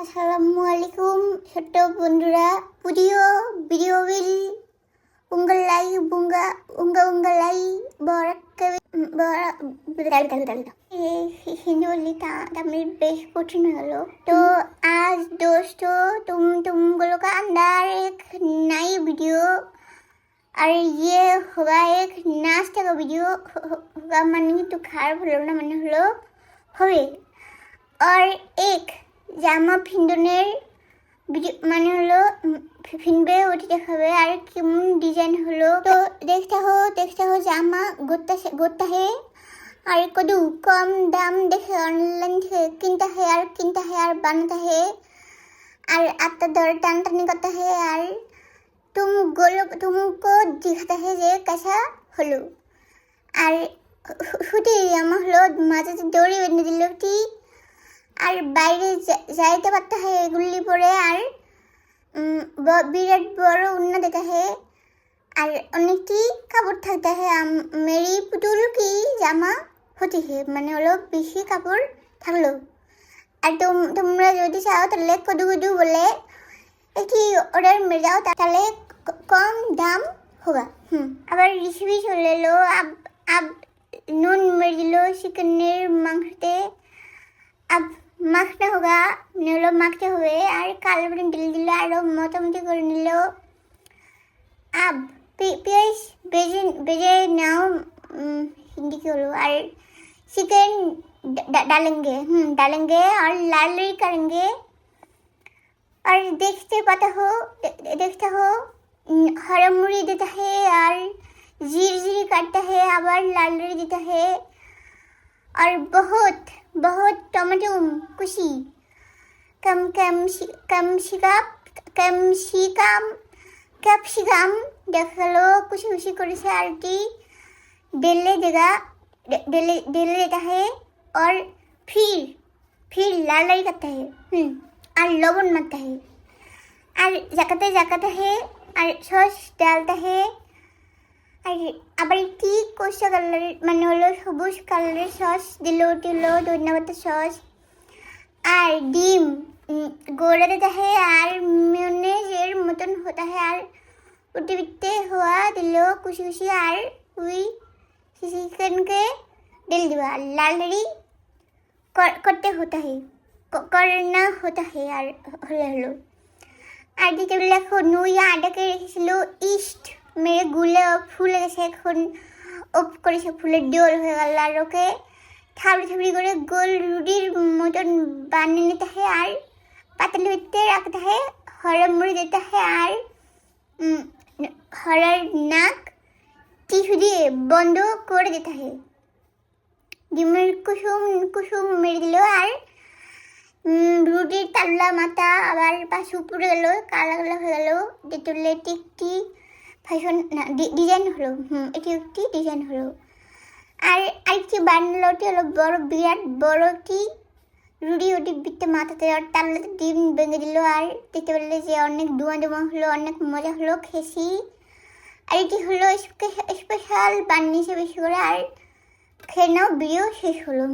আসসালামু আলাইকুম ছোট্ট বন্ধুরা পুরিও বিরিওবিল উঙ্গলাই বুঙ্গা উঙ্গা উঙ্গলাই বরাক্কে হিন্দুলি তামিল বেশ কঠিন হলো তো আজ দোস্ত তুম তুমগুলো का अंदर एक नई वीडियो আর ইয়ে হবা এক নাচ का ভিডিও होगा মানে তো খারাপ হলো না মানে হলো হবে আর এক জামা ফিন্দনের মানে হলো ফিনবে ওটি দেখাবে, আর কেমন ডিজাইন হলো। তো দেখতে হো দেখতে হো জামা গোত্তা গোত্তা হে, আর কদু কম দাম দেখে অনলাইন থেকে কিনতে হে, আর কিনতে হে, আর বানাতে হে, আর আত্মা দর টান টানি করতে হে, আর তুম গোল, তুমকো দেখাতে হে যে কাছা হলো। আর হুটি জামা হলো মাঝে দড়ি বেঁধে দিল ঠিক আর বাইরে যাইতে পারতে হয় এগুলি পরে, আর বিরাট বড় উন্না দিতে হয় আর অনেকটি কাপড় থাকতে হয় মেরি পুতুল কি জামা হতে হয় মানে হলো বেশি কাপড় থাকল। আর তোম- তোমরা যদি চাও তাহলে কদু কদু বলে একটি অর্ডার মেরে যাও তাহলে কম দাম হোগা। হুম, আবার রেসিপি চলে এলো, আব আব, নুন মেরে দিল চিকেনের মাংসতে, আব মাখতে হোগা মানে হলো মাখতে হবে আর কালো করে ঢেলে দিল আরও মোটামুটি করে নিল আব পে- পেঁয়াজ বেজে বেজে নাও উম, হিন্দি কি হলো আর চিকেন डालेंगे हम्म डालेंगे और लाल करेंगे और देखते पता हो दे- देखते हो উম, हरा मुड़ी देता है और जीर जीरी काटता है আবার লাল लड़ी देता है और बहुत बहुत टमाटो कुशी कम कम कम शिकाप कम शिकाम ক্যাপসিকাম দেখালো কুচি কুচি করেছে আর কি डेले देगा डे- डेले डेले देता है और फिर फिर लाल लाल करता है हम्म और लवण मारता है और জাকাতে জাকাতে है और সস ডালতে है আর আবার কি কোষা কালারের মানে হলো সবুজ কালারের সস দিল দিল ধন্যবাদ সস আর ডিম উম, গোড়া দিতে হয় আর মিউনেজের মতন হতে হয় আর উঠে বিটতে হওয়া দিল কুচি কুচি আর ওই চিকেনকে দিল আর লাল করতে হতে হয় করনা হতে হয় আর হলে হলো আর দ্বিতীয় লেখো নুই আটাকে রেখেছিল ইস্ট মেরে গুলে ফুলে গেছে এখন ওপ করেছে ফুলের ডোল হয়ে গেল আর ওকে থাবড়ি থাবড়ি করে গোল রুটির মতন বানিয়ে নিতে হয় আর পাতালি ভিতরে রাখতে হয় হরা মুড়ি দিতে হয় আর হরার নাক টিস্যু দিয়ে বন্ধ করে দিতে হয়। ডিমের কুসুম কুসুম মেরে দিল আর রুটির তাল্লা মাথা আবার পাশে উপরে গেল কালা কালা হয়ে গেল এটি একটি ফ্যাশন না ডিজাইন হলো, হুম, এটি একটি ডিজাইন হলো। আর আরেকটি বানালোটি হলো বড় বিরাট, বড় একটি রুটি, ওটি বিতে মাথাতে আর তাল্লাতে ডিম ভেঙে দিল। আর দেখতে পেলে যে অনেক ধোঁয়া ধোঁয়া হলো, অনেক মজা হলো খেসি আর এটি হলো স্পেশাল বানিয়েছে বেশি করে আর খেয়ে নাও ভিডিও শেষ হলো।